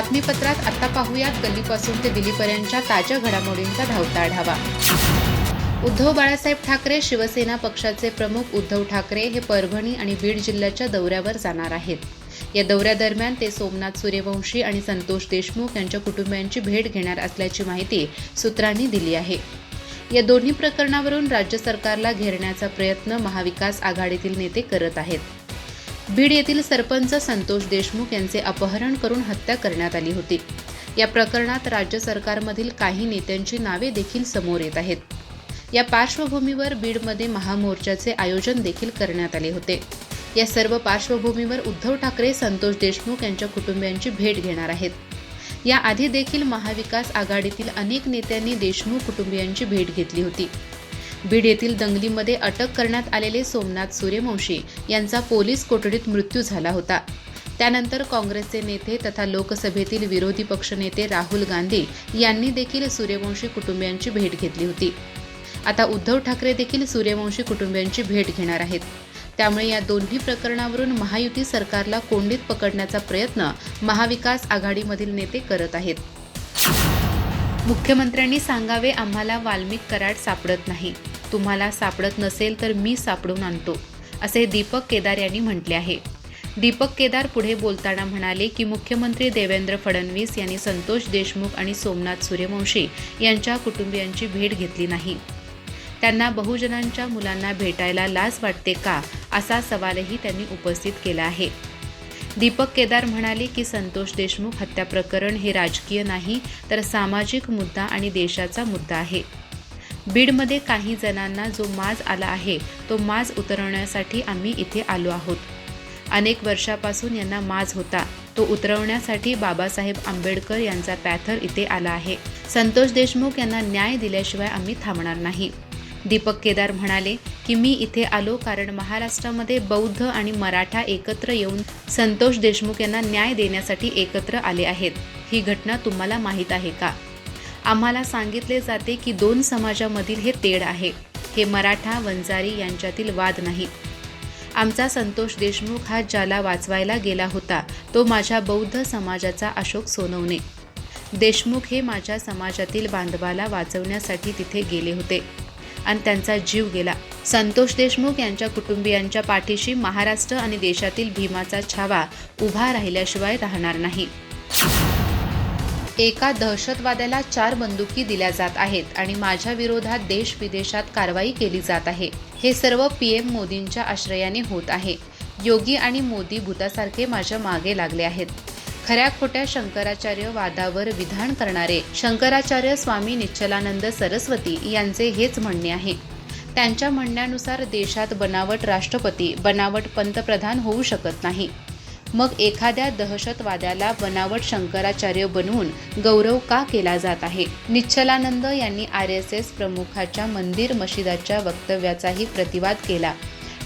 बातमीपत्रात आता पाहूयात. गल्लीपासून ते दिल्लीपर्यंतच्या ताज्या घडामोडींचा धावता आढावा. उद्धव बाळासाहेब ठाकरे शिवसेना पक्षाचे प्रमुख उद्धव ठाकरे हे परभणी आणि बीड जिल्ह्याच्या दौऱ्यावर जाणार आहेत. या दौऱ्यादरम्यान ते सोमनाथ सूर्यवंशी आणि संतोष देशमुख यांच्या कुटुंबियांची भेट घेणार असल्याची माहिती सूत्रांनी दिली आहे. या दोन्ही प्रकरणावरून राज्य सरकारला घेरण्याचा प्रयत्न महाविकास आघाडीतील नेते करत आहेत. बीड येथील सरपंच संतोष देशमुख यांचे अपहरण करून हत्या करण्यात आली होती. या प्रकरणात राज्य सरकारमधील काही नेत्यांची नावे देखील समोर येत आहेत. या पार्श्वभूमीवर बीडमध्ये महामोर्चाचे आयोजन देखील करण्यात आले होते. या सर्व पार्श्वभूमीवर उद्धव ठाकरे संतोष देशमुख यांच्या कुटुंबियांची भेट घेणार आहेत. याआधी देखील महाविकास आघाडीतील अनेक नेत्यांनी देशमुख कुटुंबियांची भेट घेतली होती. बीड येथील दंगलीमध्ये अटक करण्यात आलेले सोमनाथ सूर्यवंशी यांचा पोलीस कोठडीत मृत्यू झाला होता. त्यानंतर काँग्रेसचे नेते तथा लोकसभेतील विरोधी पक्षनेते राहुल गांधी यांनी देखील सूर्यवंशी कुटुंबियांची भेट घेतली होती. आता उद्धव ठाकरे देखील सूर्यवंशी कुटुंबियांची भेट घेणार आहेत. त्यामुळे या दोन्ही प्रकरणावरून महायुती सरकारला कोंडीत पकडण्याचा प्रयत्न महाविकास आघाडीमधील नेते करत आहेत. मुख्यमंत्र्यांनी सांगावे आम्हाला वाल्मिक कराड सापडत नाही. तुम्हाला सापडत नसेल तर मी सापडून आणतो असे दीपक केदार यांनी म्हटले आहे. दीपक केदार पुढे बोलताना म्हणाले की मुख्यमंत्री देवेंद्र फडणवीस यांनी संतोष देशमुख आणि सोमनाथ सूर्यवंशी यांच्या कुटुंबियांची भेट घेतली नाही. त्यांना बहुजनांच्या मुलांना भेटायला लाज वाटते का असा सवालही त्यांनी उपस्थित केला आहे. दीपक केदार म्हणाले की संतोष देशमुख हत्या प्रकरण हे राजकीय नाही तर सामाजिक मुद्दा आणि देशाचा मुद्दा आहे. बीडमध्ये काही जणांना जो माज आला आहे तो माज उतरवण्यासाठी आम्ही इथे आलो आहोत. अनेक वर्षापासून यांना माज होता. तो उतरवण्यासाठी बाबासाहेब आंबेडकर यांचा पॅथर इथे आला आहे. संतोष देशमुख यांना न्याय दिल्याशिवाय आम्ही थांबणार नाही. दीपक केदार म्हणाले की मी इथे आलो कारण महाराष्ट्रामध्ये बौद्ध आणि मराठा एकत्र येऊन संतोष देशमुख यांना न्याय देण्यासाठी एकत्र आले आहेत. ही घटना तुम्हाला माहीत आहे का? आम्हाला सांगितले जाते की दोन समाजामधील हे तेढ आहे. हे मराठा वंजारी यांच्यातील वाद नाही. आमचा संतोष देशमुख हा ज्याला वाचवायला गेला होता तो माझ्या बौद्ध समाजाचा अशोक सोनवणे. देशमुख हे माझ्या समाजातील बांधवाला वाचवण्यासाठी तिथे गेले होते. आणि त्यांचा जीव गेला. संतोष देशमुख यांच्या कुटुंबियांच्या पाठीशी महाराष्ट्र आणि देशातील भीमाचा छावा उभा राहिल्याशिवाय राहणार नाही. एका दहशतवाद्याला चार बंदुकी दिल्या जात आहेत आणि माझ्या विरोधात देश विदेशात कारवाई केली जात आहे. हे सर्व पीएम मोदींच्या आश्रयाने होत आहे. योगी आणि मोदी भूतासारखे माझ्या मागे लागले आहेत. खऱ्या खोट्या शंकराचार्य वादावर विधान करणारे शंकराचार्य स्वामी निश्चलानंद सरस्वती यांचे हेच म्हणणे आहे. त्यांच्या म्हणण्यानुसार देशात बनावट राष्ट्रपती बनावट पंतप्रधान होऊ शकत नाही. मग एखाद्या दहशतवाद्याला बनावट शंकराचार्य बनवून गौरव का केला जात आहे? निश्चलानंद यांनी आर एस एस प्रमुखाच्या मंदिर मशिदाच्या वक्तव्याचाही प्रतिवाद केला.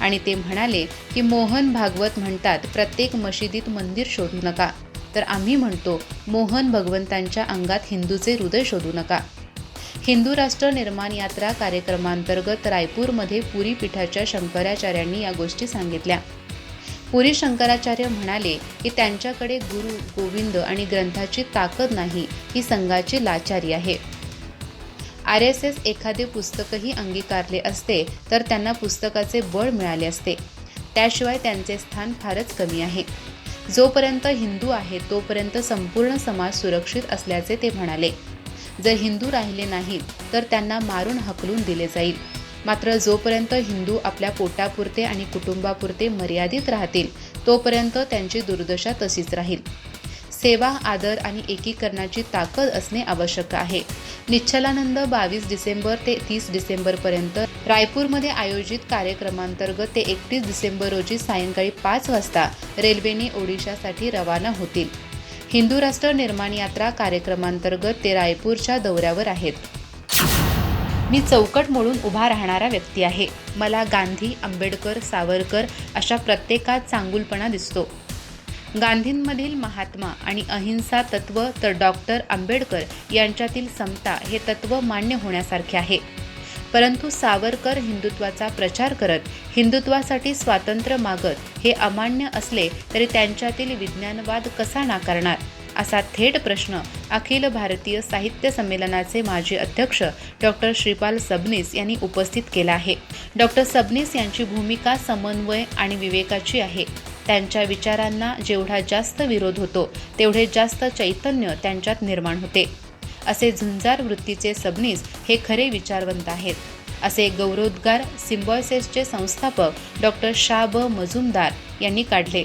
आणि ते म्हणाले की मोहन भागवत म्हणतात प्रत्येक मशिदीत मंदिर शोधू नका. तर आम्ही म्हणतो मोहन भगवंतांच्या अंगात हिंदूचे हृदय शोधू नका. हिंदू राष्ट्र निर्माण यात्रा कार्यक्रमांतर्गत रायपूरमध्ये पुरी पीठाच्या शंकराचार्यांनी या गोष्टी सांगितल्या. पुरी शंकराचार्य म्हणाले की त्यांच्याकडे गुरु गोविंद आणि ग्रंथाची ताकद नाही ही संघाची लाचारी आहे. आर एस एस एखादे पुस्तकही अंगीकारले असते तर त्यांना पुस्तकाचे बळ मिळाले असते. त्याशिवाय त्यांचे स्थान फारच कमी आहे. जोपर्यंत हिंदू आहे तोपर्यंत संपूर्ण समाज सुरक्षित असल्याचे ते म्हणाले. जर हिंदू राहिले नाहीत तर त्यांना मारून हकलून दिले जाईल. मात्र जोपर्यंत हिंदू आपल्या पोटापुरते आणि कुटुंबापुरते मर्यादित राहतील तोपर्यंत त्यांची दुर्दशा तशीच राहील. सेवा आदर आणि एकीकरणाची ताकद असणे आवश्यक आहे. निश्चलानंद बावीस डिसेंबर ते तीस डिसेंबरपर्यंत रायपूरमध्ये आयोजित कार्यक्रमांतर्गत ते एकतीस डिसेंबर रोजी सायंकाळी पाच वाजता रेल्वेने ओडिशासाठी रवाना होतील. हिंदू राष्ट्र निर्माण यात्रा कार्यक्रमांतर्गत ते रायपूरच्या दौऱ्यावर आहेत. मी चौकट मोडून उभा राहणारा व्यक्ती आहे. मला गांधी आंबेडकर सावरकर अशा प्रत्येकात चांगुलपणा दिसतो. गांधींमधील महात्मा आणि अहिंसा तत्व तर डॉक्टर आंबेडकर यांच्यातील समता हे तत्व मान्य होण्यासारखे आहे. परंतु सावरकर हिंदुत्वाचा प्रचार करत हिंदुत्वासाठी स्वातंत्र्य मागत हे अमान्य असले तरी त्यांच्यातील विज्ञानवाद कसा नाकारणार? असा थेट प्रश्न अखिल भारतीय साहित्य संमेलनाचे माजी अध्यक्ष डॉक्टर श्रीपाल सबनीस यांनी उपस्थित केला आहे. डॉक्टर सबनीस यांची भूमिका समन्वय आणि विवेकाची आहे. त्यांच्या विचारांना जेवढा जास्त विरोध होतो तेवढे जास्त चैतन्य त्यांच्यात निर्माण होते. असे झुंजार वृत्तीचे सबनीस हे खरे विचारवंत आहेत. असे गौरवोद्गार सिम्बॉयसेसचे संस्थापक डॉक्टर शाब ब. मजुमदार यांनी काढले.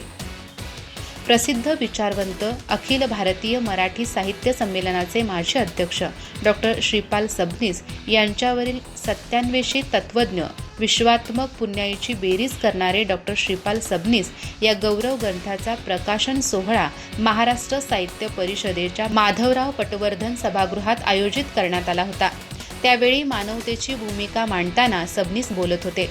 प्रसिद्ध विचारवंत अखिल भारतीय मराठी साहित्य संमेलनाचे माजी अध्यक्ष डॉक्टर श्रीपाल सबनीस यांच्यावरील सत्यान्वेषी तत्त्वज्ञ विश्वात्मक पुण्याईची बेरीज करणारे डॉक्टर श्रीपाल सबनीस या गौरव ग्रंथाचा प्रकाशन सोहळा महाराष्ट्र साहित्य परिषदेच्या माधवराव पटवर्धन सभागृहात आयोजित करण्यात आला होता. त्यावेळी मानवतेची भूमिका मांडताना सबनीस बोलत होते.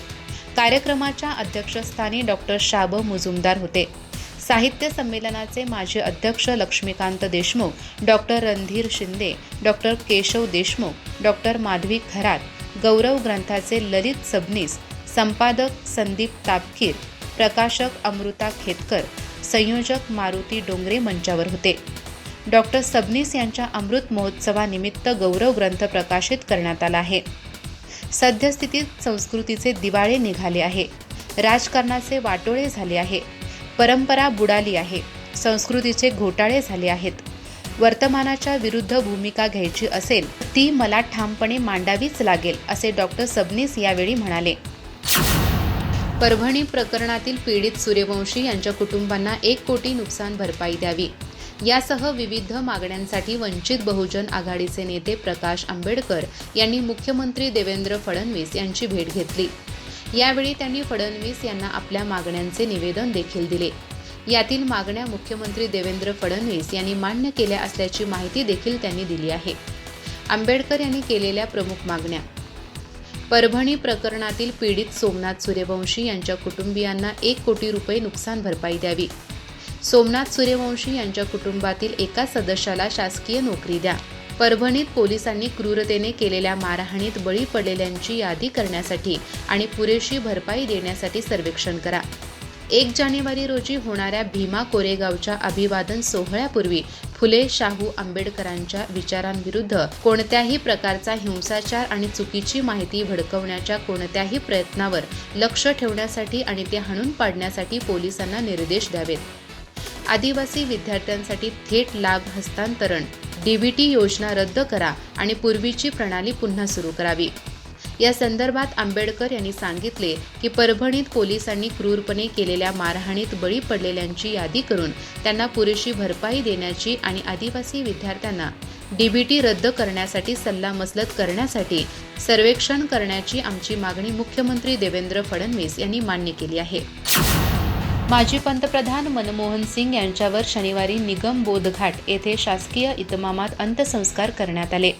कार्यक्रमाच्या अध्यक्षस्थानी डॉक्टर शाब मुजुमदार होते. साहित्य संमेलनाचे माजी अध्यक्ष Laxmikant Deshmukh doctor Randhir Shinde doctor Keshav Deshmukh doctor Madhavi Kharat गौरव ग्रंथाचे ललित सबनीस संपादक संदीप तापकीर प्रकाशक अमृता खेतकर संयोजक मारुती डोंगरे मंचावर होते. डॉक्टर सबनीस यांच्या अमृत महोत्सवानिमित्त गौरव ग्रंथ प्रकाशित करण्यात आला आहे. सद्यस्थितीत संस्कृतीचे दिवाळे निघाले आहे. राजकारणाचे वाटोळे झाले आहे. परंपरा बुडाली आहे. संस्कृतीचे घोटाळे झाले आहेत. वर्तमानाच्या विरुद्ध भूमिका घ्यायची असेल ती मला ठामपणे मांडावीच लागेल असे डॉक्टर सबनीस यावेळी म्हणाले. परभणी प्रकरणातील पीडित सूर्यवंशी यांच्या कुटुंबांना एक कोटी नुकसान भरपाई द्यावी. यासह विविध मागण्यांसाठी वंचित बहुजन आघाडीचे नेते प्रकाश आंबेडकर यांनी मुख्यमंत्री देवेंद्र फडणवीस यांची भेट घेतली. यावेळी त्यांनी फडणवीस यांना आपल्या मागण्यांचे निवेदन देखील दिले. यातील मागण्या मुख्यमंत्री देवेंद्र फडणवीस यांनी मान्य केल्या असल्याची माहिती देखील त्यांनी दिली आहे. आंबेडकर यांनी केलेल्या प्रमुख मागण्या. परभणी प्रकरणातील पीडित सोमनाथ सूर्यवंशी यांच्या कुटुंबियांना एक कोटी रुपये नुकसान भरपाई द्यावी. सोमनाथ सूर्यवंशी यांच्या कुटुंबातील एका सदस्याला शासकीय नोकरी द्या. परभणीत पोलिसांनी क्रूरतेने केलेल्या मारहाणीत बळी पडलेल्यांची यादी करण्यासाठी आणि पुरेशी भरपाई देण्यासाठी सर्वेक्षण करा. एक जानेवारी रोजी होणाऱ्या भीमा कोरेगावच्या अभिवादन सोहळ्यापूर्वी फुले शाहू आंबेडकरांच्या विचारांविरुद्ध कोणत्याही प्रकारचा हिंसाचार आणि चुकीची माहिती भडकवण्याच्या कोणत्याही प्रयत्नावर लक्ष ठेवण्यासाठी आणि ते हाणून पाडण्यासाठी पोलिसांना निर्देश द्यावेत. आदिवासी विद्यार्थ्यांसाठी थेट लाभ हस्तांतरण डीबीटी योजना रद्द करा आणि पूर्वीची प्रणाली पुन्हा सुरू करावी. या संदर्भात आंबेडकर यांनी सांगितले की परभणीत पोलिसांनी क्रूरपणे केलेल्या मारहाणीत बळी पडलेल्यांची यादी करून त्यांना पुरेशी भरपाई देण्याची आणि आदिवासी विद्यार्थ्यांना डीबीटी रद्द करण्यासाठी सल्लामसलत करण्यासाठी सर्वेक्षण करण्याची आमची मागणी मुख्यमंत्री देवेंद्र फडणवीस यांनी मान्य केली आहे. माजी पंतप्रधान मनमोहन सिंग यांच्यावर शनिवारी निगम बोधघाट येथे शासकीय इतमामात अंत्यसंस्कार करण्यात आले.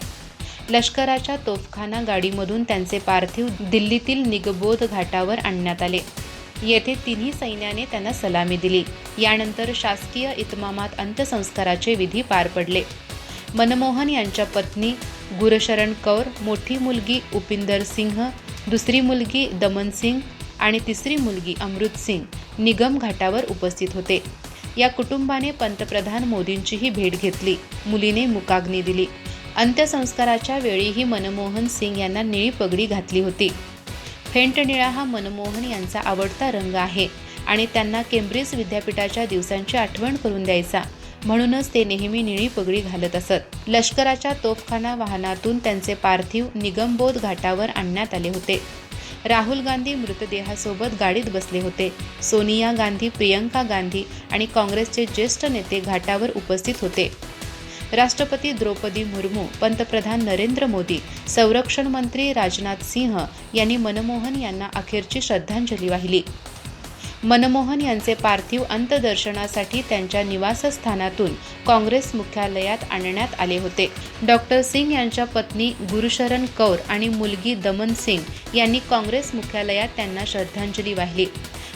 लष्कराच्या तोफखाना गाडीमधून त्यांचे पार्थिव दिल्लीतील निगबोध घाटावर आणण्यात आले. येथे तिन्ही सैन्याने त्यांना सलामी दिली. यानंतर शासकीय इतमामात अंत्यसंस्काराचे विधी पार पडले. मनमोहन यांच्या पत्नी गुरशरण कौर मोठी मुलगी उपिंदर सिंह दुसरी मुलगी दमन सिंग आणि तिसरी मुलगी अमृत सिंग निगम घाटावर उपस्थित होते. या कुटुंबाने पंतप्रधान मोदींचीही भेट घेतली. मुलीने मुकाग्नी दिली. अंत्यसंस्काराच्या वेळीही मनमोहन सिंग यांना निळी पगडी घातली होती. फेंट निळा हा मनमोहन यांचा आवडता रंग आहे आणि त्यांना केम्ब्रिज विद्यापीठाच्या दिवसांची आठवण करून द्यायचा. म्हणूनच ते नेहमी निळी पगडी घालत असत. लष्कराच्या तोफखाना वाहनातून त्यांचे पार्थिव निगमबोध घाटावर आणण्यात आले होते. राहुल गांधी मृतदेहासोबत गाडीत बसले होते. सोनिया गांधी प्रियंका गांधी आणि काँग्रेसचे ज्येष्ठ नेते घाटावर उपस्थित होते. राष्ट्रपती द्रौपदी मुर्मू पंतप्रधान नरेंद्र मोदी संरक्षण मंत्री राजनाथ सिंह यांनी मनमोहन यांना अखेरची श्रद्धांजली वाहिली. मनमोहन यांचे पार्थिव अंत्यदर्शनासाठी त्यांच्या निवासस्थानातून काँग्रेस मुख्यालयात आणण्यात आले होते. डॉक्टर सिंग यांच्या पत्नी गुरुशरण कौर आणि मुलगी दमन सिंग यांनी काँग्रेस मुख्यालयात त्यांना श्रद्धांजली वाहिली.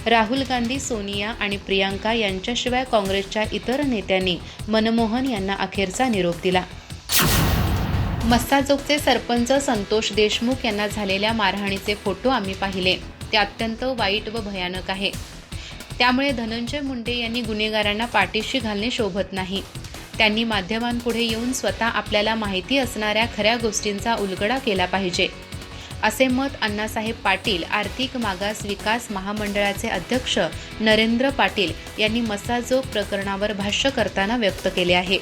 राहुल गांधी सोनिया आणि प्रियांका यांच्याशिवाय काँग्रेसच्या इतर नेत्यांनी मनमोहन यांना अखेरचा निरोप दिला. मस्ताजोगचे सरपंच संतोष देशमुख यांना झालेल्या मारहाणीचे फोटो आम्ही पाहिले. ते अत्यंत वाईट व भयानक आहे. त्यामुळे धनंजय मुंडे यांनी गुन्हेगारांना पाठीशी घालणे शोभत नाही. त्यांनी माध्यमांपुढे येऊन स्वतः आपल्याला माहिती असणाऱ्या खऱ्या गोष्टींचा उलगडा केला पाहिजे. असे मत अण्णासाहेब पाटील आर्थिक मागास विकास महामंडळाचे अध्यक्ष नरेंद्र पाटील यांनी मसाजोग प्रकरणावर भाष्य करताना व्यक्त केले आहे.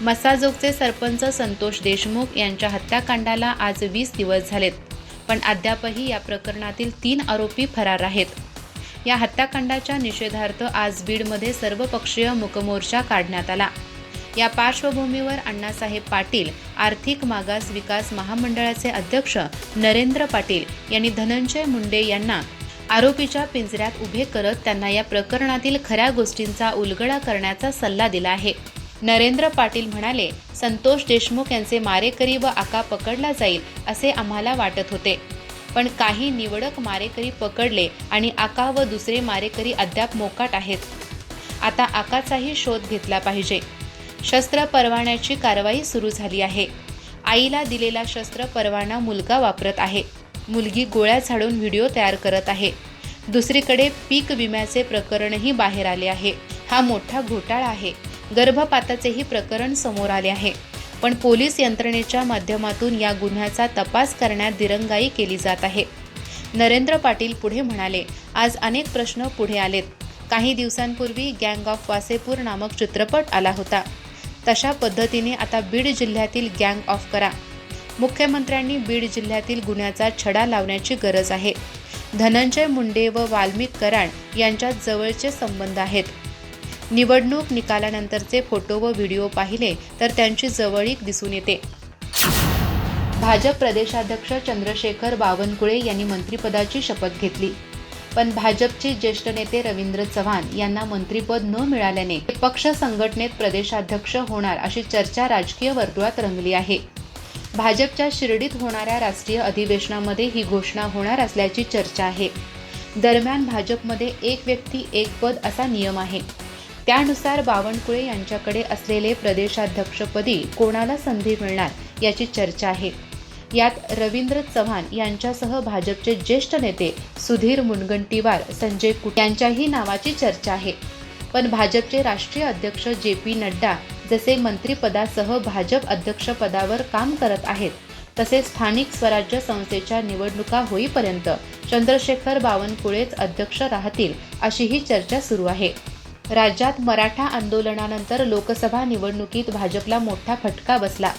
मसाजोगचे सरपंच संतोष देशमुख यांच्या हत्याकांडाला आज वीस दिवस झालेत. पण अद्यापही या प्रकरणातील तीन आरोपी फरार आहेत. या हत्याकांडाच्या निषेधार्थ आज बीडमध्ये सर्वपक्षीय मुकमोर्चा काढण्यात आला. या पार्श्वभूमीवर अण्णासाहेब पाटील आर्थिक मागास विकास महामंडळाचे अध्यक्ष नरेंद्र पाटील यांनी धनंजय मुंडे यांना आरोपीच्या पिंजऱ्यात उभे करत त्यांना या प्रकरणातील खऱ्या गोष्टींचा उलगडा करण्याचा सल्ला दिला आहे. नरेंद्र पाटील म्हणाले संतोष देशमुख यांचे मारेकरी व आका पकडला जाईल असे आम्हाला वाटत होते. पण काही निवडक मारेकरी पकडले आणि आका व दुसरे मारेकरी अद्याप मोकाट आहेत. आता आकाचाही शोध घेतला पाहिजे. शस्त्र परवान्याची कारवाई सुरू झाली आहे. आईला दिलेला शस्त्र परवाना मुलगा वापरत आहे. मुलगी गोळ्या झाडून व्हिडिओ तयार करत आहे. दुसरीकडे पीक विम्याचे प्रकरणही बाहेर आले आहे. हा मोठा घोटाळा आहे. गर्भपाताचेही प्रकरण समोर आले आहे. पण पोलीस यंत्रणेच्या माध्यमातून या गुन्ह्याचा तपास करण्यात दिरंगाई केली जात आहे. नरेंद्र पाटील पुढे म्हणाले आज अनेक प्रश्न पुढे आलेत. काही दिवसांपूर्वी गँग ऑफ वासेपूर नामक चित्रपट आला होता. तशा पद्धतीने आता बीड जिल्ह्यातील गँग ऑफ करा. मुख्यमंत्र्यांनी बीड जिल्ह्यातील गुन्ह्याचा छडा लावण्याची गरज आहे. धनंजय मुंडे व वाल्मिक कराड यांच्यात जवळचे संबंध आहेत. निवडणूक निकालानंतरचे फोटो व व्हिडिओ पाहिले तर त्यांची जवळीक दिसून येते. भाजप प्रदेशाध्यक्ष चंद्रशेखर बावनकुळे यांनी मंत्रिपदाची शपथ घेतली. पण भाजपचे ज्येष्ठ नेते रवींद्र चव्हाण यांना मंत्रिपद न मिळाल्याने पक्ष संघटनेत प्रदेशाध्यक्ष होणार अशी चर्चा राजकीय वर्तुळात रंगली आहे. भाजपच्या शिर्डीत होणाऱ्या राष्ट्रीय अधिवेशनामध्ये ही घोषणा होणार असल्याची चर्चा आहे. दरम्यान भाजपमध्ये एक व्यक्ती एक पद असा नियम आहे. त्यानुसार बावनकुळे यांच्याकडे असलेले प्रदेशाध्यक्षपदी कोणाला संधी मिळणार याची चर्चा आहे. यात रवींद्र चव्हाण यांच्यासह भाजपचे ज्येष्ठ नेते सुधीर मुनगंटीवार संजय कुट यांच्याही नावाची चर्चा आहे. पण भाजपचे राष्ट्रीय अध्यक्ष जे पी नड्डा जसे मंत्रिपदासह भाजप अध्यक्षपदावर काम करत आहेत तसे स्थानिक स्वराज्य संस्थेच्या निवडणुका होईपर्यंत चंद्रशेखर बावनकुळेच अध्यक्ष राहतील अशीही चर्चा सुरू आहे. राज्यात मराठा आंदोलनानंतर लोकसभा निवडणुकीत भाजपला मोठा फटका बसला.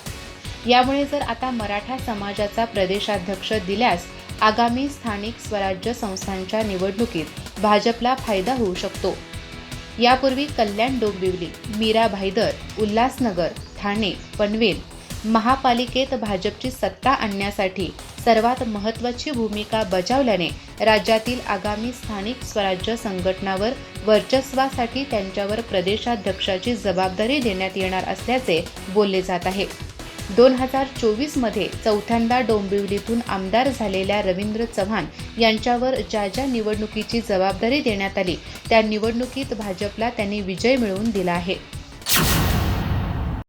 यामुळे जर आता मराठा समाजाचा प्रदेशाध्यक्ष दिल्यास आगामी स्थानिक स्वराज्य संस्थांच्या निवडणुकीत भाजपला फायदा होऊ शकतो. यापूर्वी कल्याण डोंबिवली मीरा भाईदर उल्हासनगर ठाणे पनवेल महापालिकेत भाजपची सत्ता आणण्यासाठी सर्वात महत्त्वाची भूमिका बजावल्याने राज्यातील आगामी स्थानिक स्वराज्य संघटनावर वर्चस्वासाठी त्यांच्यावर प्रदेशाध्यक्षाची जबाबदारी देण्यात येणार असल्याचे बोलले जात आहे. दोन हजार चोवीसमध्ये चौथ्यांदा डोंबिवलीतून आमदार झालेल्या रवींद्र चव्हाण यांच्यावर ज्या ज्या निवडणुकीची जबाबदारी देण्यात आली त्या निवडणुकीत भाजपला त्यांनी विजय मिळवून दिला आहे.